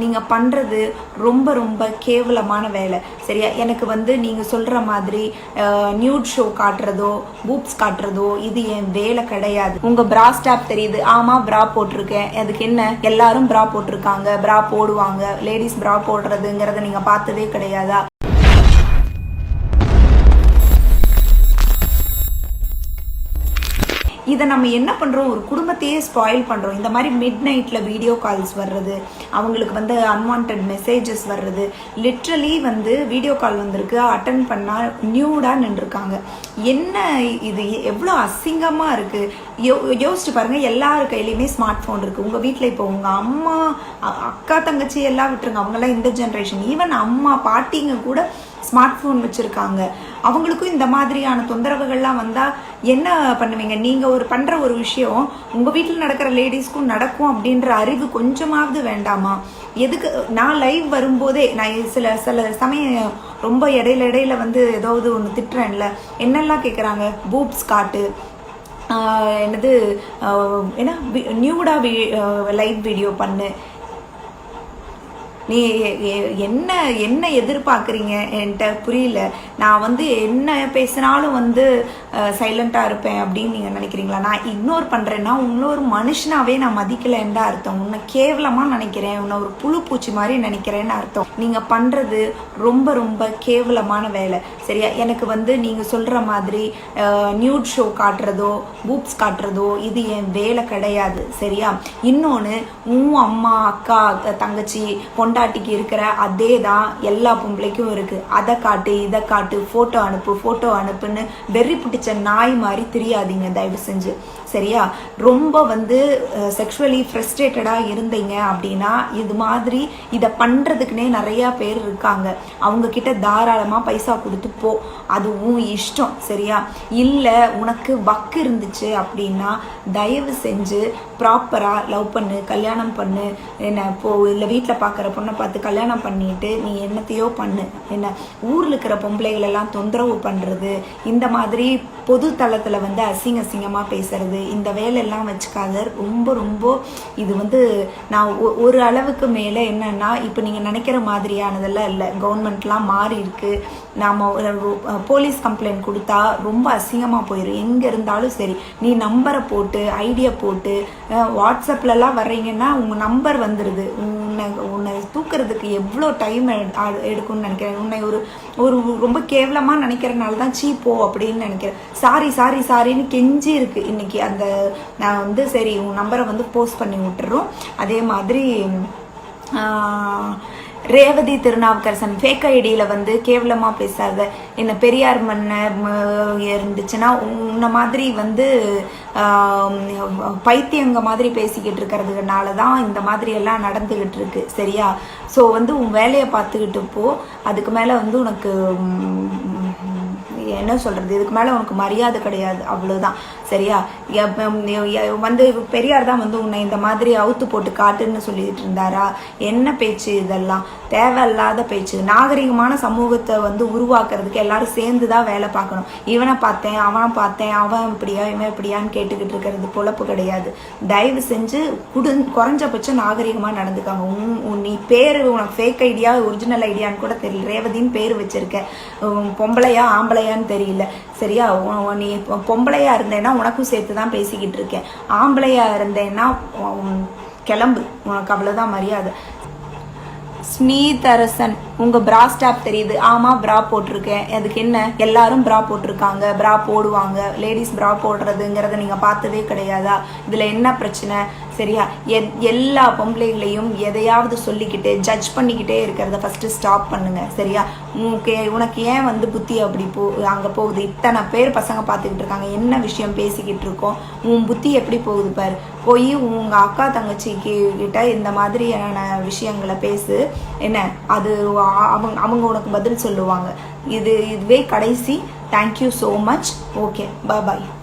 நீங்கள் பண்ணுறது ரொம்ப ரொம்ப கேவலமான வேலை. சரியா? எனக்கு வந்து நீங்கள் சொல்கிற மாதிரி நியூட் ஷோ காட்டுறதோ பூப்ஸ் காட்டுறதோ இது என் வேலை கிடையாது. உங்கள் ப்ரா ஸ்டாப் தெரியுது. ஆமாம் ப்ரா போட்டிருக்கேன். அதுக்கு என்ன? எல்லாரும் ப்ரா போட்டிருக்காங்க. ப்ரா போடுவாங்க. லேடிஸ் ப்ரா போடுறதுங்கிறத நீங்கள் பார்த்ததே கிடையாதா? இதை நம்ம என்ன பண்ணுறோம் ஒரு குடும்பத்தையே ஸ்பாயில் பண்ணுறோம் இந்த மாதிரி மிட் நைட்டில் வீடியோ கால்ஸ் வர்றது அவங்களுக்கு வந்து அன்வான்ட் மெசேஜஸ் வர்றது லிட்ரலி வந்து வீடியோ கால் வந்திருக்கு அட்டன் பண்ணால் நியூடாக நின்றுருக்காங்க. என்ன இது? எவ்வளோ அசிங்கமாக இருக்குது யோ யோசிச்சு பாருங்கள் எல்லார் கையிலையுமே ஸ்மார்ட் ஃபோன் இருக்குது உங்கள் வீட்டில் இப்போ உங்கள் அம்மா அக்கா தங்கச்சி எல்லாம் விட்டுருங்க. அவங்கெல்லாம் இந்த ஜென்ரேஷன் ஈவன் அம்மா பாட்டிங்க கூட ஸ்மார்ட் ஃபோன் வச்சுருக்காங்க. அவங்களுக்கும் இந்த மாதிரியான தொந்தரவுகள்லாம் வந்தால் என்ன பண்ணுவீங்க? நீங்கள் ஒரு பண்ணுற ஒரு விஷயம் உங்கள் வீட்டில் நடக்கிற லேடிஸ்க்கும் நடக்கும் அப்படின்ற அறிவு கொஞ்சமாவது வேண்டாமா? எதுக்கு நான் லைவ் வரும்போதே நான் சில சில சமயம் ரொம்ப இடையில இடையில வந்து ஏதாவது ஒன்று திட்டுறேன்ல என்னெல்லாம் கேட்குறாங்க பூப்ஸ் காட்டு என்னது என்ன நியூடா லைவ் வீடியோ பண்ணு நீ என்ன என்ன எதிர்பார்க்குறீங்க? என்கிட்ட புரியல. நான் வந்து என்ன பேசினாலும் வந்து சைலண்ட்டாக இருப்பேன் அப்படின்னு நீங்கள் நினைக்கிறீங்களா? நான் இக்னோர் பண்ணுறேன்னா இன்னொரு மனுஷனாவே நான் மதிக்கலைன்னு தான் அர்த்தம். உன்னை கேவலமாக நினைக்கிறேன். உன்னை ஒரு புழு பூச்சி மாதிரி நினைக்கிறேன்னு அர்த்தம். நீங்கள் பண்ணுறது ரொம்ப ரொம்ப கேவலமான வேலை. சரியா? எனக்கு வந்து நீங்கள் சொல்கிற மாதிரி நியூட் ஷோ காட்டுறதோ பூப்ஸ் காட்டுறதோ இது என் வேலை கிடையாது. சரியா? இன்னொன்று உன் அம்மா அக்கா தங்கச்சி பொண்டாட்டிக்கு இருக்கிற அதே தான் எல்லா பொம்பளைக்கும் இருக்குது அதை காட்டு இதை காட்டு ஃபோட்டோ அனுப்பு ஃபோட்டோ அனுப்புன்னு வெறி பிடிச்ச நாய் மாதிரி தெரியாதீங்க தயவு செஞ்சு. சரியா? ரொம்ப வந்து செக்ஷுவலி ஃப்ரெஸ்ட்ரேட்டடாக இருந்தீங்க அப்படின்னா இது மாதிரி இதை பண்ணுறதுக்குனே நிறையா பேர் இருக்காங்க. அவங்கக்கிட்ட தாராளமாக பைசா கொடுத்து போ. அது உன் இஷ்டம். சரியா? இல்லை உனக்கு வக்கு இருந்துச்சு அப்படின்னா தயவு செஞ்சு ப்ராப்பராக லவ் பண்ணு கல்யாணம் பண்ணு. என்ன போ இல்லை வீட்டில் பார்க்குற பொண்ணை பார்த்து கல்யாணம் பண்ணிட்டு நீ என்னத்தையோ பண்ணு. என்ன ஊரில் இருக்கிற பொம்பளைகளெல்லாம் தொந்தரவு பண்ணுறது இந்த மாதிரி பொது தளத்தில் வந்து அசிங்க அசிங்கமாக பேசுறது இந்த வேலையெல்லாம் வச்சுக்காத ரொம்ப ரொம்ப இது வந்து நான் ஒ- ஒரு அளவுக்கு மேலே என்னன்னா இப்போ நீங்கள் நினைக்கிற மாதிரியானதெல்லாம் இல்லை. கவர்மெண்ட்லாம் மாறி இருக்கு. நாம் போலீஸ் கம்ப்ளைண்ட் கொடுத்தா ரொம்ப அசிங்கமாக போயிடும் எங்கே இருந்தாலும் சரி. நீ நம்பரை போட்டு ஐடியா போட்டு வாட்ஸ்அப்லலாம் வர்றீங்கன்னா உங்கள் நம்பர் வந்துடுது உன்னை தூக்குறதுக்கு எவ்வளோ டைம் எடுக்கும்னு நினைக்கிறேன். உன்னை ஒரு ஒரு ரொம்ப கேவலமாக நினைக்கிறனால தான் சீ போ அப்படின்னு நினைக்கிறேன். சாரி சாரி சாரின்னு கெஞ்சி இருக்கு. இன்னைக்கு அந்த நான் வந்து சரி உன் நம்பரை வந்து போஸ்ட் பண்ணி விட்டுறோம். அதே மாதிரி ரேவதி திருநாவுக்கரசன் ஃபேக் ஐடியில் வந்து கேவலமாக பேசாத. என்ன பெரியார் மன்னர் இருந்துச்சுன்னா உன்ன மாதிரி வந்து பைத்தியங்க மாதிரி பேசிக்கிட்டு இருக்கிறதுனால தான் இந்த மாதிரி எல்லாம் நடந்துக்கிட்டு இருக்கு சரியா? ஸோ வந்து உன் வேலையை பார்த்துக்கிட்டு போ. அதுக்கு மேலே வந்து உனக்கு என்ன சொல்கிறது இதுக்கு மேலே உனக்கு மரியாதை கிடையாது. அவ்வளோதான் சரியா? எ- வந்து பெரியார் தான் வந்து உன்னை இந்த மாதிரி அவுத்து போட்டு காட்டுன்னு சொல்லிட்டு இருந்தாரா? என்ன பேச்சு இதெல்லாம்? தேவையில்லாத பேச்சு. நாகரிகமான சமூகத்தை வந்து உருவாக்குறதுக்கு எல்லாரும் சேர்ந்து தான் வேலை பார்க்கணும். இவனை பார்த்தேன் அவனை பார்த்தேன் அவன் இப்படியா இவன் இப்படியான்னு கேட்டுக்கிட்டு இருக்கிறது பொழப்பு கிடையாது. தயவு செஞ்சு குடு குறைஞ்சபட்சம் நாகரிகமாக நடந்துக்காங்க. உன் நீ பேர் உனக்கு ஃபேக் ஐடியா ஒரிஜினல் ஐடியான்னு கூட தெரியல. ரேவதின்னு பேர் வச்சிருக்க. பொம்பளையா ஆம்பளையா இல்லையான்னு தெரியல. சரியா நீ பொம்பளையா இருந்தேன்னா உனக்கும் சேர்த்து தான் பேசிக்கிட்டு இருக்கேன். ஆம்பளையா இருந்தேன்னா கிளம்பு. உனக்கு அவ்வளோதான் மரியாதை. ஸ்னீதரசன் உங்க பிரா ஸ்டாப் தெரியுது. ஆமா பிரா போட்டிருக்கேன். அதுக்கு என்ன? எல்லாரும் பிரா போட்டிருக்காங்க. பிரா போடுவாங்க. லேடிஸ் பிரா போடுறதுங்கிறத நீங்க பார்த்ததே கிடையாதா? இதுல என்ன பிரச்சனை? சரியா? எ- எல்லா பொம்பளைகளையும் எதையாவது சொல்லிக்கிட்டு ஜட்ஜ் பண்ணிக்கிட்டே இருக்கிறத ஃபர்ஸ்ட் ஸ்டாப் பண்ணுங்க. சரியா? உனக்கு உனக்கு ஏன் வந்து புத்தி அப்படி போ அங்க போகுது? இத்தனை பேர் பசங்க பார்த்துக்கிட்டு இருக்காங்க. என்ன விஷயம் பேசிக்கிட்டு இருக்கோம்? உன் புத்தி எப்படி போகுது பாரு. போய் உங்க அக்கா தங்கச்சிக்கு கிட்ட இந்த மாதிரியான விஷயங்களை பேசு. என்ன? அது அவங்க அவங்க உனக்கு பதில் சொல்லுவாங்க. இது இதுவே கடைசி. Thank you so much okay bye